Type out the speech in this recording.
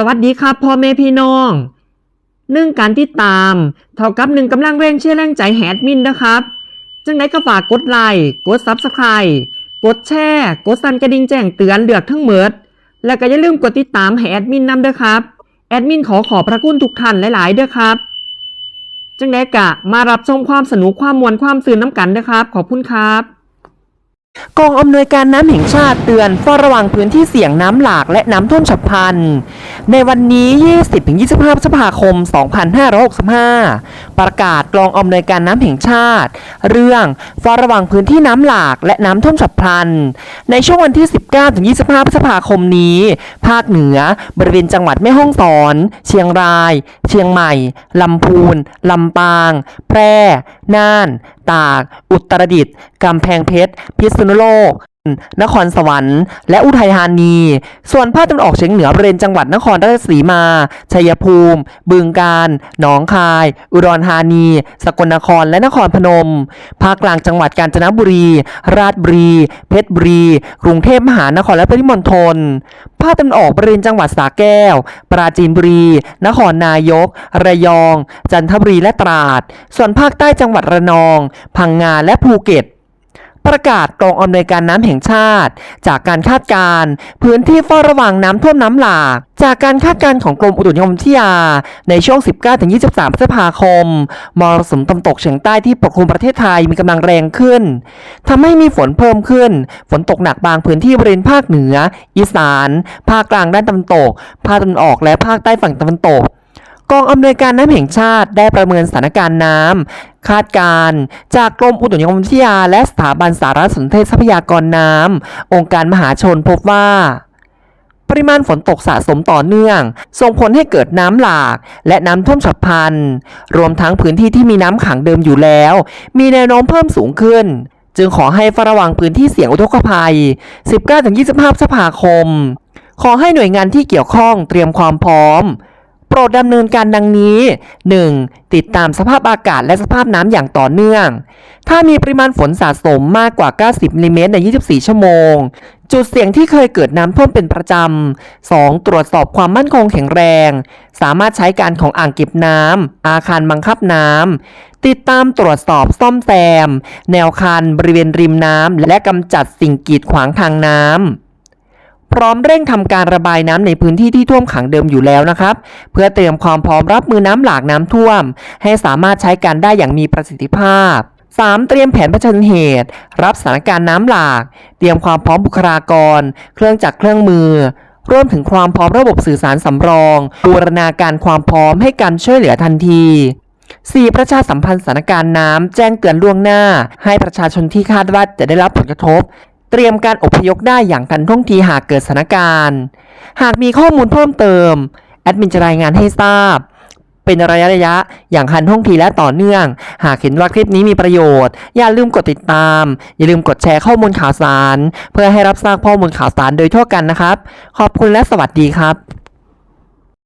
สวัสดีครับพ่อแม่พี่น้องหนึ่งการติดตาม เท่ากับหนึ่งกำลังแรงเชื่อแรงใจแฮดมินนะครับ จังไดก็ฝากกดไลค์กดซับสไคร b ์กดแชร์กดสั่นกระดิ่งแจ้งเตือนเลือกทั้งเมิดแล้วก็อย่าลืมกดติดตามให้แอดมินนำด้วยครับ แอดมินขอขอบพระคุณทุกท่านหลายๆเด้วยครับ จังไดกะมารับชมความสนุกความมวลความสื่นน้ำกันนะครับ ขอบคุณครับ กองอำนวยการน้ำแห่งชาติเตือนเฝ้าระวังพื้นที่เสี่ยงน้ำหลากและน้ำท่วมฉับพลัน ในวันนี้ 20-25พฤษภาคม 2565 ประกาศกองอำนวยการน้ำแห่งชาติ เรื่องเฝ้าระวังพื้นที่น้ำหลากและน้ำท่วมฉับพลัน ในช่วงวันที่ 19-25 พฤษภาคมนี้ ภาคเหนือบริเวณจังหวัดแม่ฮ่องสอน เชียงราย เชียงใหม่ ลำพูน ลำปาง แพร่ น่าน ตาก อุตรดิตถ์กำแพงเพชร พิษณุโลก นครสวรรค์ และอุทัยธานี ส่วนภาคตะวันออกเฉียงเหนือบริเวณจังหวัดนครราชสีมา ชัยภูมิ บึงกาฬ หนองคาย อุดรธานี สกลนคร และนครพนม ภาคกลางจังหวัดกาญจนบุรี ราชบุรี เพชรบุรี กรุงเทพมหานครและปริมณฑล ภาคตะวันออกบริเวณจังหวัดสระแก้ว ปราจีนบุรี นครนายก ระยอง จันทบุรี และตราด ส่วนภาคใต้จังหวัดระนอง พังงา และภูเก็ต ประกาศกองอำนวยการน้ำแห่งชาติ จากการคาดการณ์พื้นที่เฝ้าระวังน้ำท่วมน้ำหลาก จากการคาดการณ์ของกรมอุตุนิยมวิทยา ในช่วง 19-23พฤษภาคม มรสุมตะวันตกเฉียงใต้ที่ปกคลุมประเทศไทยมีกำลังแรงขึ้นทำให้มีฝนเพิ่มขึ้น ฝนตกหนักบางพื้นที่บริเวณภาคเหนือ อีสาน ภาคกลางด้านตะวันตก ภาคตะวันออกและภาคใต้ฝั่งตะวันตก กองอำนวยการน้ำแห่งชาติได้ประเมินสถานการณ์น้ำคาดการณ์จากกรมอุตุนิยมวิทยา และสถาบันสารสนเทศทรัพยากรน้ำองค์การมหาชนพบว่า ปริมาณฝนตกสะสมต่อเนื่อง ส่งผลให้เกิดน้ำหลาก และน้ำท่วมฉับพลัน รวมทั้งพื้นที่ที่มีน้ำขังเดิมอยู่แล้ว มีแนวโน้มเพิ่มสูงขึ้นจึงขอให้เฝ้าระวังพื้นที่เสี่ยงอุทกภัย 19-25พฤษภาคม ขอให้หน่วยงานที่เกี่ยวข้องเตรียมความพร้อม โปรดดำเนินการดังนี้ 1. ติดตามสภาพอากาศและสภาพน้ำอย่างต่อเนื่อง ถ้ามีปริมาณฝนสะสมมากกว่า 90มิลิเมตรใน 24 ชั่วโมง จุดเสี่ยงที่เคยเกิดน้ำท่วมเป็นประจำ 2. ตรวจสอบความมั่นคงแข็งแรง สามารถใช้การของอ่างเก็บน้ำ อาคารบังคับน้ำ ติดตามตรวจสอบซ่อมแซม แนวคันบริเวณริมน้ำและกำจัดสิ่งกีดขวางทางน้ำ พร้อมเร่งทำการระบายน้ำในพื้นที่ที่ท่วมขังเดิมอยู่แล้วนะครับ เพื่อเตรียมความพร้อมรับมือน้ำหลากน้ำท่วม ให้สามารถใช้การได้อย่างมีประสิทธิภาพ 3. เตรียมแผนเผชิญเหตุ รับสถานการณ์น้ำหลาก เตรียมความพร้อมบุคลากร เครื่องจักรเครื่องมือรวมถึงความพร้อมระบบสื่อสารสำรอง บูรณาการความพร้อมให้การช่วยเหลือทันที 4. ประชาสัมพันธ์สถานการณ์น้ำแจ้งเตือนล่วงหน้า ให้ประชาชนที่คาดว่าจะได้รับผลกระทบ เตรียมการอพยพได้อย่างทันท่วงทีหากเกิดสถานการณ์ หากมีข้อมูลเพิ่มเติม แอดมินจะรายงานให้ทราบ เป็นระยะระยะอย่างทันท่วงทีและต่อเนื่อง หากเห็นว่าคลิปนี้มีประโยชน์ อย่าลืมกดติดตาม อย่าลืมกดแชร์ข้อมูลข่าวสาร เพื่อให้รับทราบข้อมูลข่าวสารโดยทั่วกันนะครับ ขอบคุณและสวัสดีครับ